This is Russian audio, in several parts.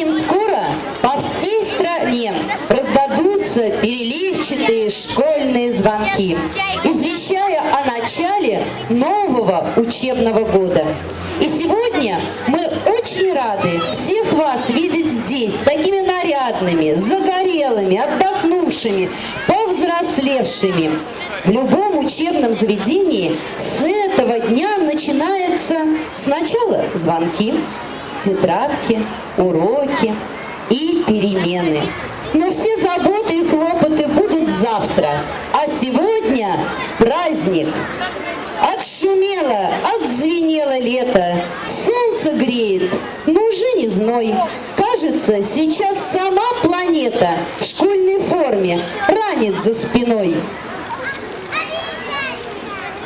Совсем скоро по всей стране раздадутся переливчатые школьные звонки, извещая о начале нового учебного года. И сегодня мы очень рады всех вас видеть здесь, такими нарядными, загорелыми, отдохнувшими, повзрослевшими. В любом учебном заведении с этого дня начинаются сначала звонки, тетрадки, уроки и перемены. Но все заботы и хлопоты будут завтра, а сегодня праздник. Отшумело, отзвенело лето, солнце греет, но уже не зной. Кажется, сейчас сама планета в школьной форме ранит за спиной.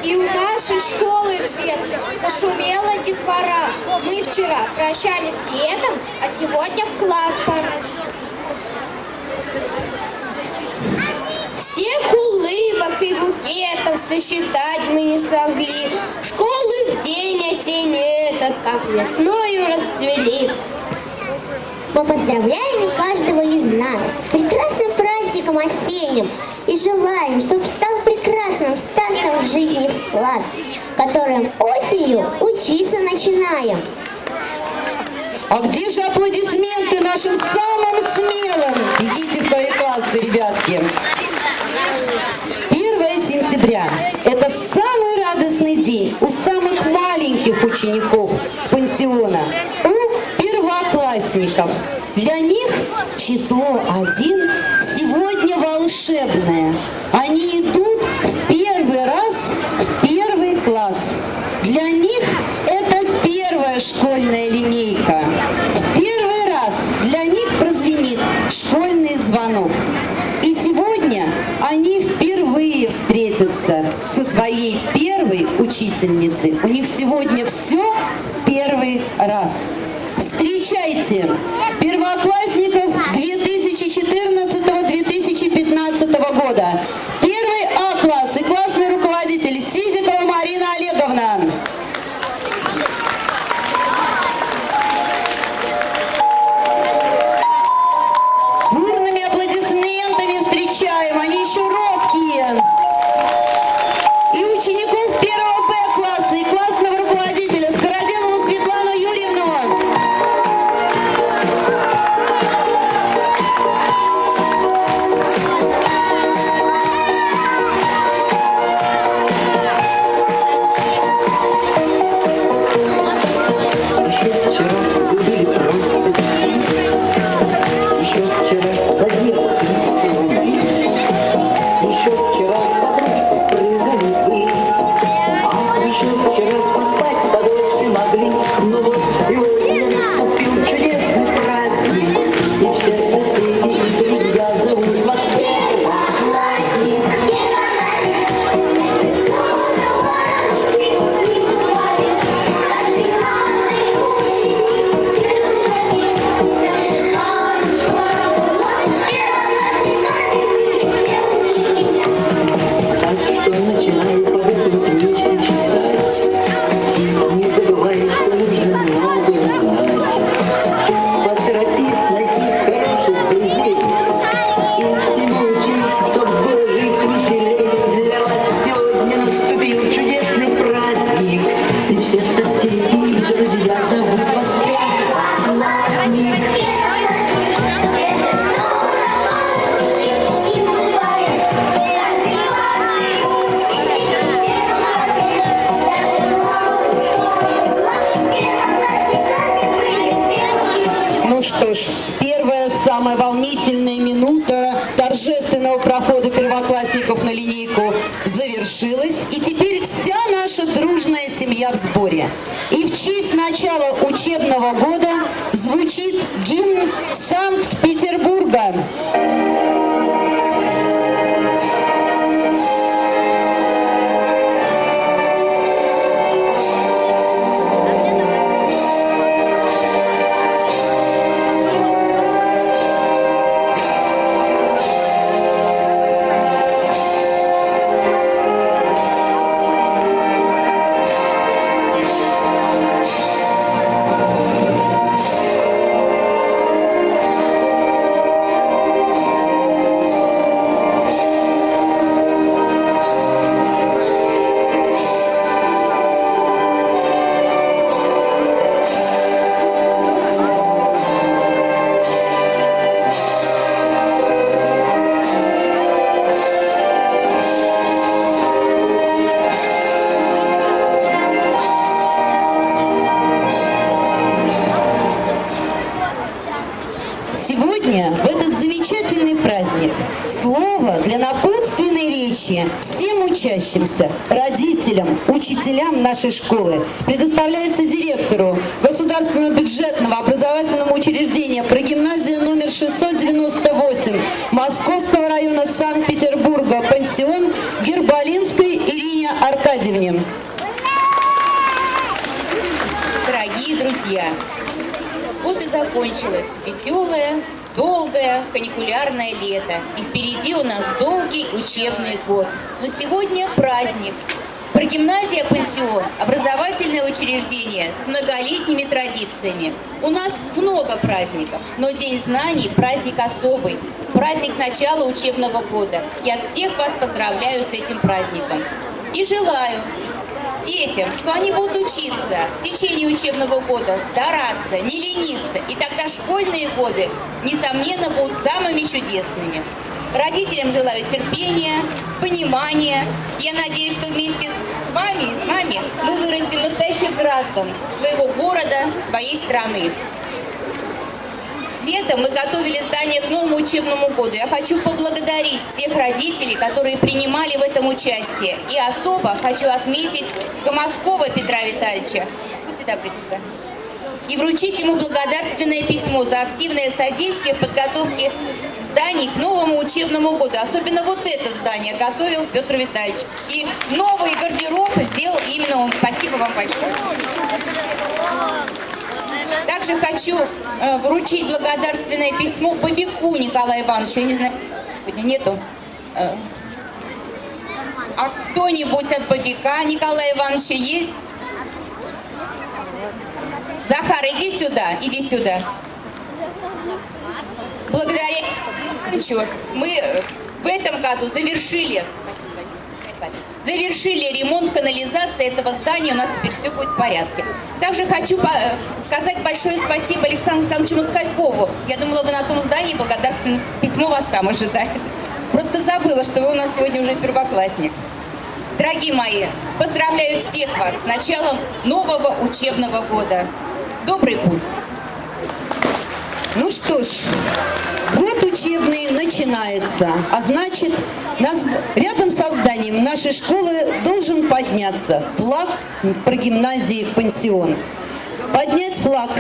И у нашей школы свет зашумела детвора. Мы вчера прощались летом, а сегодня в класс пора. Всех улыбок и букетов сосчитать мы не смогли. Школы в день осенний этот, как весною расцвели. Мы поздравляем каждого из нас с прекрасным праздником осенним и желаем, чтобы стал прекрасным стартом в жизни в класс, которым осенью учиться начинаем. А где же аплодисменты нашим самым смелым? Идите в твои классы, ребятки. 1 сентября – это самый радостный день у самых маленьких учеников пансиона, у первоклассников. Для них число один сегодня волшебное. Они идут школьная линейка. В первый раз для них прозвенит школьный звонок. И сегодня они впервые встретятся со своей первой учительницей. У них сегодня все в первый раз. Встречайте первоклассников 2014-2015 года. Сборе. И в честь начала учебного года звучит гимн Санкт-Петербурга. Речи всем учащимся, родителям, учителям нашей школы предоставляется директору государственного бюджетного образовательного учреждения прогимназия номер 698 Московского района Санкт-Петербурга, пансион Гербалинской Ирине Аркадьевне. Дорогие друзья, вот и закончилось веселое, долгое каникулярное лето. И впереди у нас долгий учебный год. Но сегодня праздник. Прогимназия «Пансион» – образовательное учреждение с многолетними традициями. У нас много праздников, но День знаний – праздник особый, праздник начала учебного года. Я всех вас поздравляю с этим праздником. И желаю детям, что они будут учиться в течение учебного года, стараться, не лениться. И тогда школьные годы, несомненно, будут самыми чудесными. Родителям желаю терпения, понимания. Я надеюсь, что вместе с вами и с нами мы вырастим настоящих граждан своего города, своей страны. Летом мы готовили здание к новому учебному году. Я хочу поблагодарить всех родителей, которые принимали в этом участие. И особо хочу отметить Гомоскова Петра Витальевича. Будьте добры, сюда. И вручить ему благодарственное письмо за активное содействие в подготовке зданий к новому учебному году. Особенно вот это здание готовил Петр Витальевич. И новый гардероб сделал именно он. Спасибо вам большое. Также хочу э, вручить благодарственное письмо Бабику Николаю Ивановичу. Я не знаю, сегодня нету. Э, а кто-нибудь от Бабика Николая Ивановича есть? Захар, иди сюда, иди сюда. Благодаря Ивановичу мы э, в этом году завершили завершили ремонт канализации этого здания, у нас теперь все будет в порядке. Также хочу сказать большое спасибо Александру Александровичу Москалькову. Я думала, вы на том здании, благодарственное письмо вас там ожидает. Просто забыла, что вы у нас сегодня уже первоклассник. Дорогие мои, поздравляю всех вас с началом нового учебного года. Добрый путь! Ну что ж, год учебный начинается, а значит, нас, рядом со зданием нашей школы должен подняться флаг прогимназии «Пансион». Поднять флаг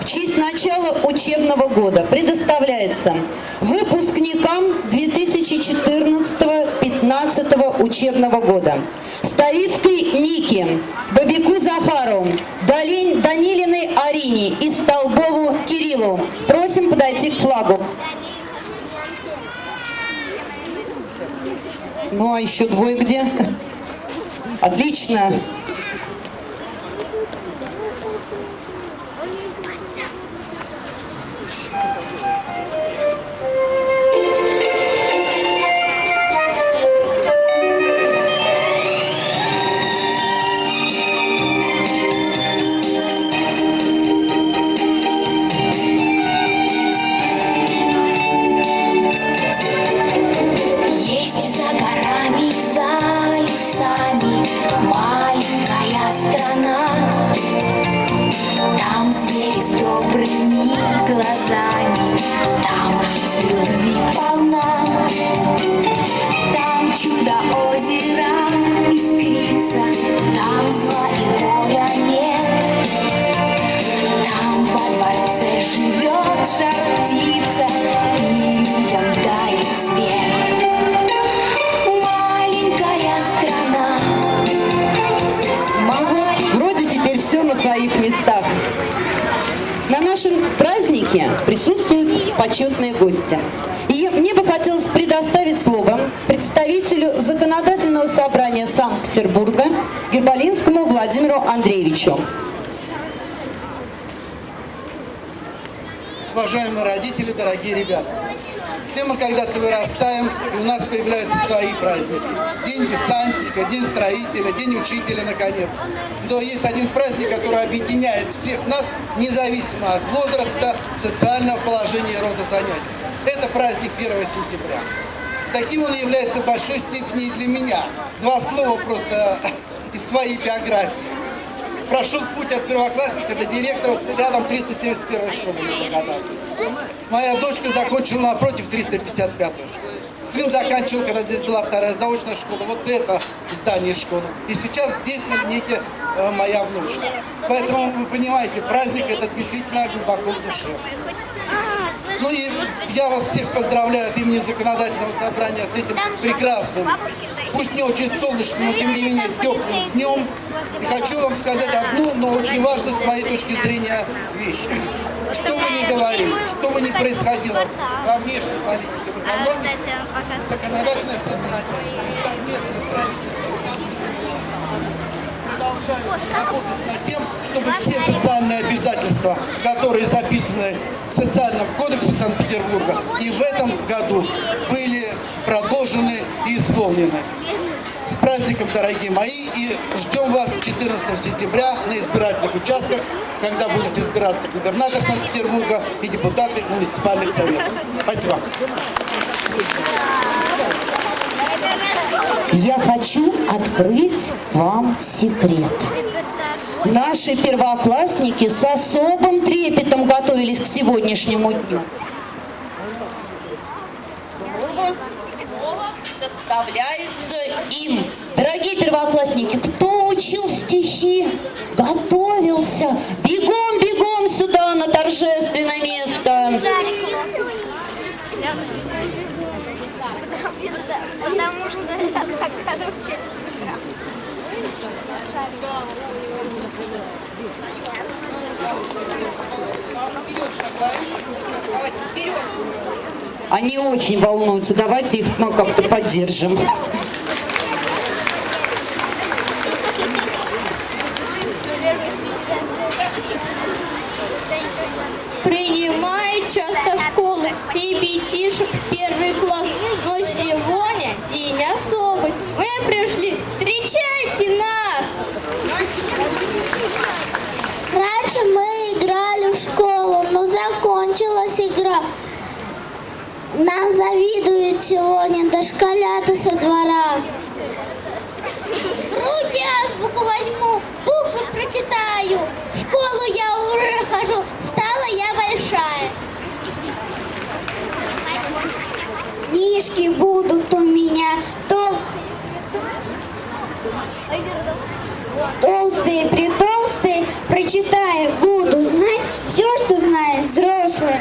в честь начала учебного года предоставляется выпускникам 2014-15 учебного года. Ставицкой Нике, Бабику Захару, Долинь Данилиной Арине и Столбову Кириллу. Просим подойти к флагу. Ну а еще двое где? Отлично. Почетные гости. И мне бы хотелось предоставить слово представителю Законодательного собрания Санкт-Петербурга Гербалинскому Владимиру Андреевичу. Уважаемые родители, дорогие ребята, все мы когда-то вырастаем, и у нас появляются свои праздники. День десантника, день строителя, день учителя, наконец. Но есть один праздник, который объединяет всех нас, независимо от возраста, социального положения и рода занятий. Это праздник 1 сентября. Таким он является в большой степени и для меня. Два слова просто из своей биографии. Прошел путь от первоклассника до директора, рядом 371 школы на Благодатной. Моя дочка закончила напротив 355 школы. Сын заканчивал, когда здесь была вторая заочная школа, вот это здание школы. И сейчас здесь на линейке э, моя внучка. Поэтому вы понимаете, праздник этот действительно глубоко в душе. Ну и я вас всех поздравляю от имени законодательного собрания с этим прекрасным, пусть не очень солнечным, но тем не менее теплым днем. И хочу вам сказать одну, но очень важную с моей точки зрения вещь. Что бы ни говорили, что бы ни происходило во внешней политике, в экономике, законодательное собрание совместно с правительством продолжают работать над тем, чтобы все социальные обязательства, которые записаны в социальном кодексе Санкт-Петербурга, и в этом году были продолжены и исполнены. С праздником, дорогие мои, и ждем вас 14 сентября на избирательных участках, когда будет избираться губернатор Санкт-Петербурга и депутаты муниципальных советов. Спасибо. Я хочу открыть вам секрет. Наши первоклассники с особым трепетом готовились к сегодняшнему дню. Слово предоставляется им. Дорогие первоклассники, кто учил стихи, готовился, бегом, бегом сюда на торжественное место. Потому что это короче. Вперед шагаем. Давайте вперед. Они очень волнуются. Давайте их ну, как-то поддержим. Принимает часто школы ребятишек в первый класс. Но сегодня день особый. Мы пришли, встречайте нас! Раньше мы играли в школу, но закончилась игра. Нам завидуют сегодня дошколята со двора. Руки азбуку возьму, буквы прочитаю. В школу я уже хожу, стала я большая. Книжки будут у меня толстые. Толстые, притолстые, прочитая, буду знать все, что знает взрослые.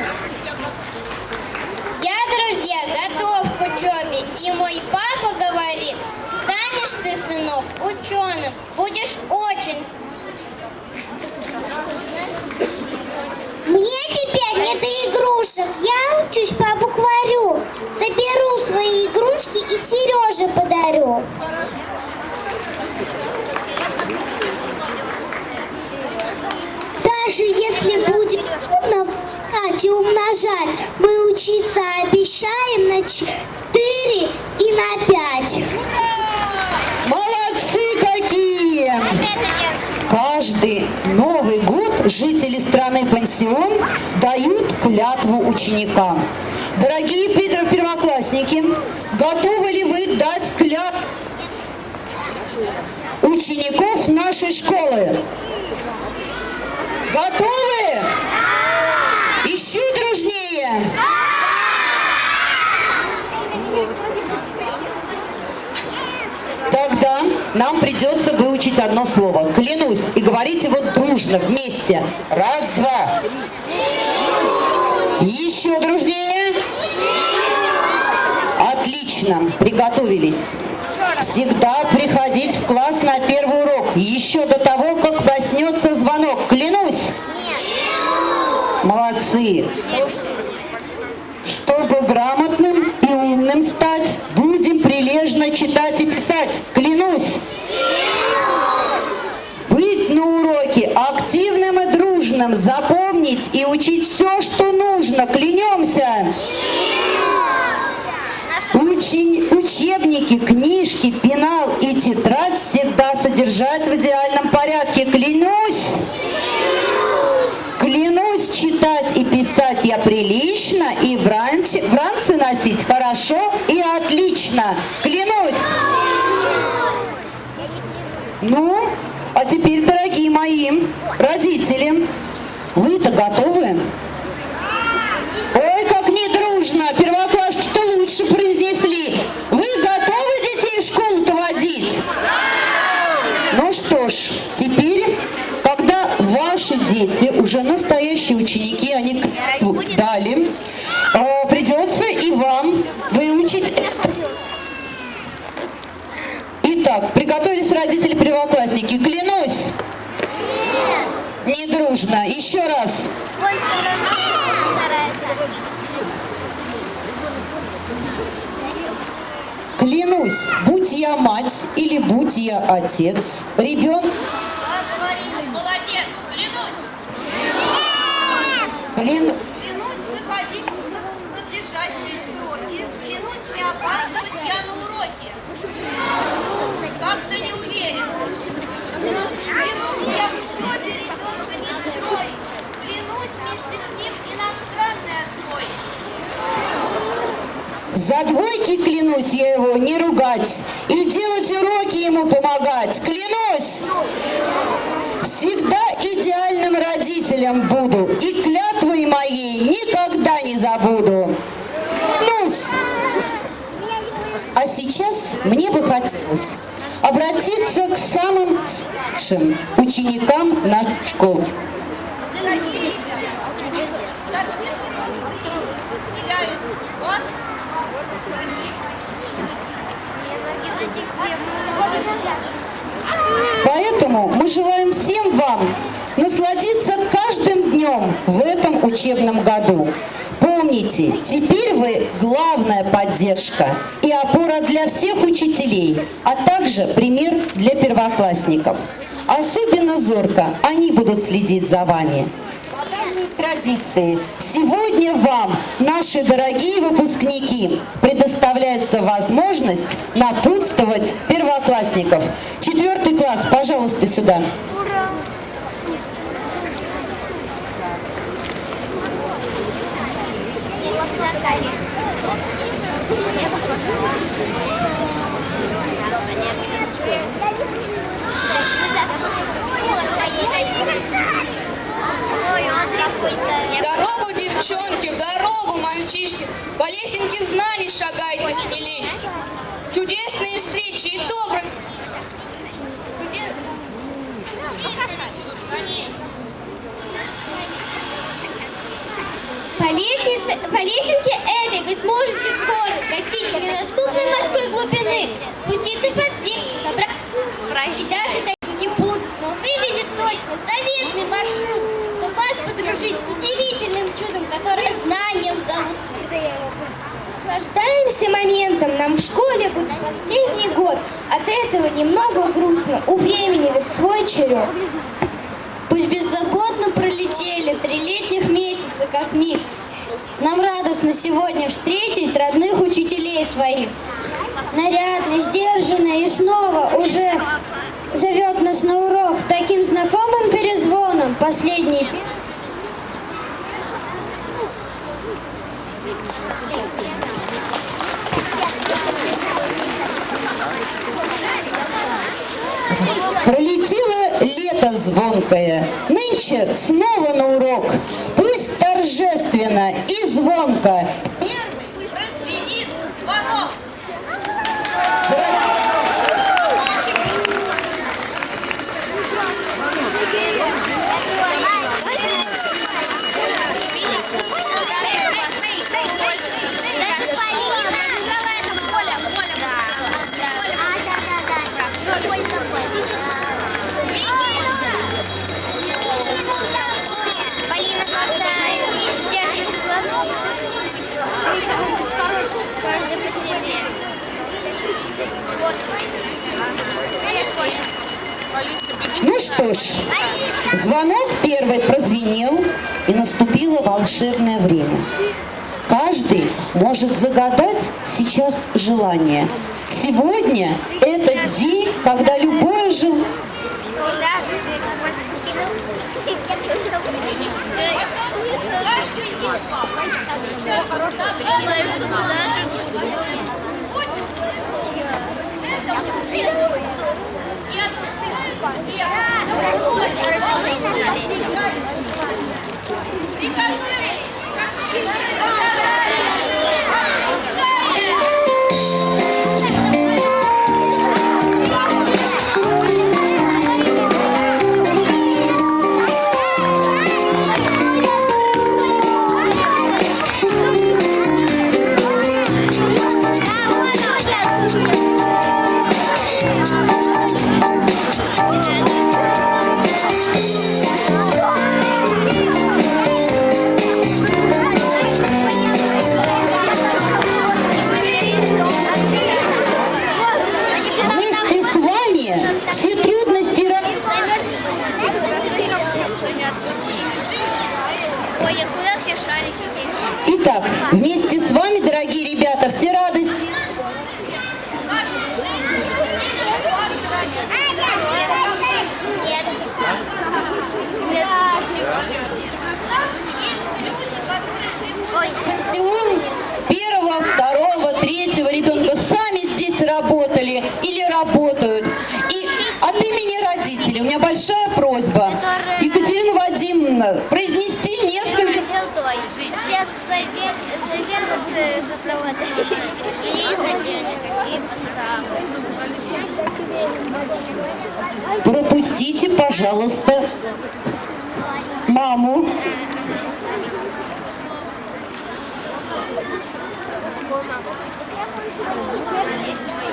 Я, друзья, готов к учебе. И мой папа говорит, станешь ты, сынок, ученым, будешь очень Мне теперь не до игрушек. Я учусь по букварю. Заберу свои игрушки и Сереже подарю. Даже если будет трудно вычитать и умножать, мы учиться обещаем на 4 и на 5. Молодцы какие! Каждый Новый год жители страны Пансион дают клятву ученикам. Дорогие пер- первоклассники, готовы ли вы дать клятву учеников нашей школы? Готовы? Еще дружнее! Тогда нам придется выучить одно слово. Клянусь. И говорите вот дружно, вместе. Раз, два. Еще дружнее. Отлично. Приготовились. Всегда приходить в класс на первый урок. Еще до того, как проснется звонок. Молодцы. Чтобы грамотным и умным стать, будем прилежно читать и писать. Клянусь. Быть на уроке активным и дружным, запомнить и учить все, что нужно. Клянемся. Учебники, книжки, пенал и тетрадь всегда содержать в идеальном порядке. Клянусь. Клянусь читать и писать я прилично и в ранце, в ранце носить хорошо и отлично. Клянусь. Ну, а теперь, дорогие мои родители, вы-то готовы? Ой, как недружно! Первоклашки-то лучше произнесли. Вы готовы детей в школу-то водить? Ну что ж, теперь, когда ваши дети уже настоящие ученики, они дали, э, придется и вам выучить это. Итак, приготовились родители первоклассники. Клянусь. Не дружно. Еще раз. Клянусь, будь я мать или будь я отец, ребенок... Молодец, клянусь, Клянусь... выходить в надлежащие сроки, клянусь не опаздывать я на уроке. Как-то не уверен. Клянусь я в учебе ребенка не строить. Клянусь вместе с ним иностранный освоить. За двойки клянусь я его не ругать и делать уроки ему помогать. Клянусь! Всегда идеальным родителем буду и клятвой моей никогда не забуду. Клянусь! А сейчас мне бы хотелось обратиться к самым старшим ученикам нашей школы. Дорогие ребята, совсем немного разделяют вас Поэтому мы желаем всем вам насладиться каждым днем в этом учебном году. Помните, теперь вы главная поддержка и опора для всех учителей, а также пример для первоклассников. Особенно зорко они будут следить за вами. Традиции, сегодня вам, наши дорогие выпускники, предоставляется возможность напутствовать первоклассников. Четвертый класс, пожалуйста, сюда. Дорогу, девчонки, в дорогу, мальчишки, По лесенке знаний шагайте смелей. Чудесные встречи и коней. По лестнице, по лесенке этой вы сможете скоро достичь недоступной морской глубины, спуститься под землю, добраться и даже такие будут, но выведет точно заветный маршрут, чтобы вас подружить с удивительным чудом, которое знанием зовут. Наслаждаемся моментом, нам в школе будет последний год, от этого немного грустно, у времени ведь свой черед. Пусть беззаботно пролетели три летних месяца, как миг. Нам радостно сегодня встретить родных учителей своих. Нарядный, сдержанный и снова уже зовет нас на урок. Последний Пролетело лето звонкое, нынче снова на урок. Пусть торжественно и звонко. Волшебное время. Каждый может загадать сейчас желание. Сегодня этот день, когда любое желание Приготовились. Ой, куда все шарики? Итак, вместе с вами, дорогие ребята, все радости. Пансион первого, второго, третьего ребенка сами здесь работали или работают. И от имени родителей у меня большая просьба, Екатерина Вадимовна, Золотой. Сейчас заденут э, за провода. И заденут какие подставы. Пропустите, пожалуйста, маму.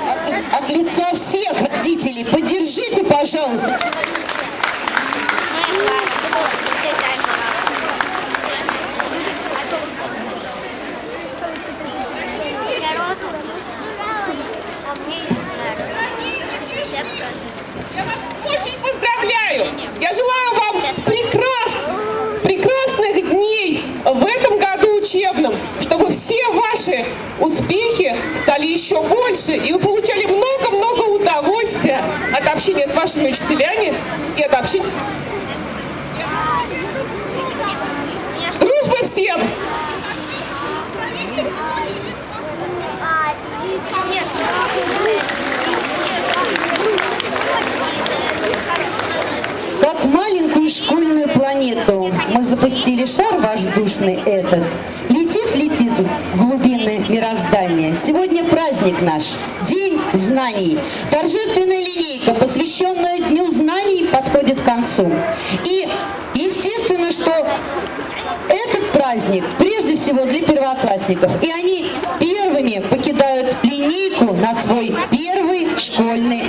От, от лица всех родителей поддержите, пожалуйста. А мне не знаю. Сейчас скажу. Очень поздравляю! Я желаю вам прекрас- прекрасных дней в этом году учебном, чтобы все ваши успехи стали еще больше, и вы получали много-много удовольствия от общения с вашими учителями и от общения... Дружбы всем! Как маленькую школьную планету мы запустили шар воздушный этот. Летит, летит в глубины мироздания. Сегодня праздник наш, День знаний. Торжественная линейка, посвященная Дню знаний, подходит к концу. И естественно, что этот праздник прежде всего для первоклассников. И они первыми покидают линейку на свой первый школьный